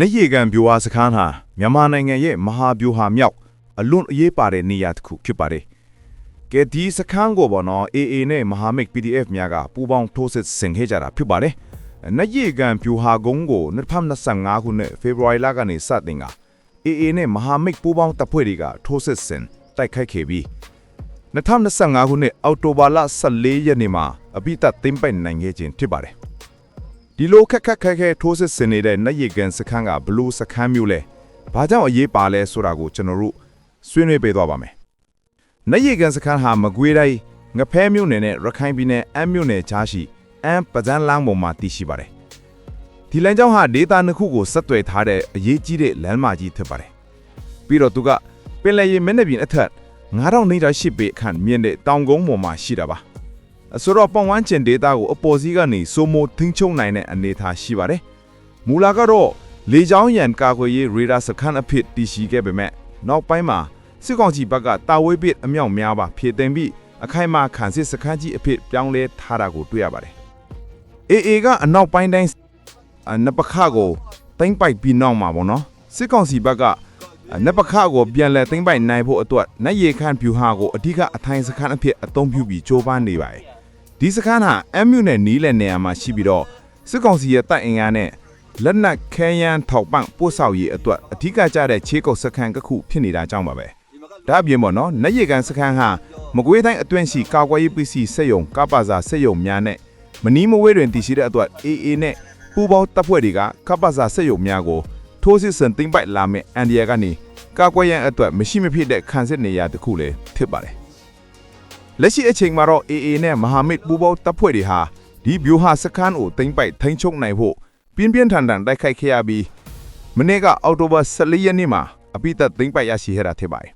နရေကန်ဗျူဟာစခန်းဟာမြန်မာနိုင်ငံရဲ့မဟာဗျူဟာမြောက်အလွန်အရေးပါတဲ့နေရာတစ်ခုဖြစ်ပါတယ်။ကဲဒီစခန်းကိုပေါ့နော် AA နဲ့မဟာမိတ် PDF များကပူးပေါင်းထိုးစစ်ဆင်ခဲ့ကြတာဖြစ်ပါတယ်။နရေကန်ဗျူဟာကုန်းကို2025ခုနှစ်ဖေဖော်ဝါရီလကနေစတင်က AA နဲ့မဟာမိတ်ပူးပေါင်းတပ်ဖွဲ့တွေကထိုးစစ်ဆင်တိုက်ခိုက်ခဲ့ပြီး2025ခုနှစ်အောက်တိုဘာလ14ရက်နေ့မှာအပိတသိမ့်ပိုက်နိုင်ခဲ့ခြင်းဖြစ်ပါတယ်။ ဒီလိုခက်ခက်ခဲခဲထိုးစစ်ဆင်နေတဲ့နတ်ရီကန်စခန်းကဘလူးစခန်းမျိုးလဲဘာကြောင့်အရေးပါလဲဆိုတာကိုကျွန်တော်တို့ဆွေးနွေးပေးသွားပါမယ်နတ်ရီကန်စခန်းဟာမကွေးတိုင်းငဖဲမျိုးနယ်နဲ့ရခိုင်ပြည်နယ်အမ်းမျိုးနယ်ကြားရှိအမ်းပဇန်းလမ်းပေါ်မှာတည်ရှိပါတယ်ဒီလမ်းကြောင်းဟာဒေသနှစ်ခုကိုဆက်သွယ်ထားတဲ့အရေးကြီးတဲ့လမ်းမကြီးဖြစ်ပါတယ်ပြီးတော့သူကပင်လယ်ရေမျက်နှာပြင်အထက်9000နေရာရှိပေခန့်မြင့်တဲ့တောင်ကုန်းပေါ်မှာရှိတာပါအ ဆိုတော့ပတ်ဝန်းကျင်ဒေတာကိုအပေါ်စီးကနေစိုးမိုးထင်းချုံနိုင်တဲ့အနေအထားရှိပါတယ်။မူလာကတော့လေကြောင်းရန်ကာကွယ်ရေးရေဒါစခန်းအဖြစ်တည်ရှိခဲ့ပေမဲ့နောက်ပိုင်းမှာစစ်ကောင်စီဘက်ကတာဝေးပစ်အမြောက်များပါဖြည့်တင်ပြီးအခိုင်အမာခံစစ်စခန်းကြီးအဖြစ်ပြောင်းလဲထားတာကိုတွေ့ရပါတယ်။ AA ကအနောက်ပိုင်းတိုင်းအနပခကိုတင်ပိုက်ပြီးနောက်မှာပေါ့နော်စစ်ကောင်စီဘက်ကနပခကိုပြန်လဲသိမ့်ပိုက်နိုင်ဖို့အတွက်နတ်ရေခန့်ဖြူဟာကိုအဓိကအထိုင်စခန်းအဖြစ်အသုံးပြုပြီးကြိုးပမ်းနေပါတယ်။ ဒီစခန်းဟာအမ်မြူနဲ့နီးလက်နေရာမှာရှိပြီးတော့စစ်ကောင်စီရဲ့တပ်အင်အားနဲ့လက်နက်ခဲယမ်းထောက်ပံ့ပို့ဆောင်ရေးအတွက်အဓိကကျတဲ့ခြေကုပ်စခန်းတစ်ခုဖြစ်နေတာကြောင့်ပါပဲ။ဒါအပြင်ပေါ့နော်နတ်ရေကန်စခန်းဟာမကွေးတိုင်းအတွင်းရှိကာကွယ်ရေးပစ္စည်းစက်ယုံကပ္ပဇာစက်ယုံများနဲ့မနီးမဝဲတွင်တည်ရှိတဲ့အတွက် AA နဲ့ပူးပေါင်းတပ်ဖွဲ့တွေကကပ္ပဇာစက်ယုံများကိုထိုးစစ်ဆင်သိမ့်ပိုက်လာမဲ့အန်ဒီယာကနေကာကွယ်ရန်အတွက်မရှိမဖြစ်တဲ့ခံစစ်နေရာတစ်ခုလည်းဖြစ်ပါတယ်။ လက်ရှိအချိန်မှာတော့ AA နဲ့မဟာမိတ်ပူးပေါင်းတပ်ဖွဲ့တွေဟာဒီဗျူဟာစခန်းကိုသိမ်းပိုက်ထိန်းချုပ်နိုင်ဖို့ပြင်းပြင်းထန်ထန်တိုက်ခိုက်ခဲ့ရပြီးမနေ့ကအောက်တိုဘာ14ရက်နေ့မှာအပိသက်သိမ်းပိုက်ရရှိခဲ့တာဖြစ်ပါတယ်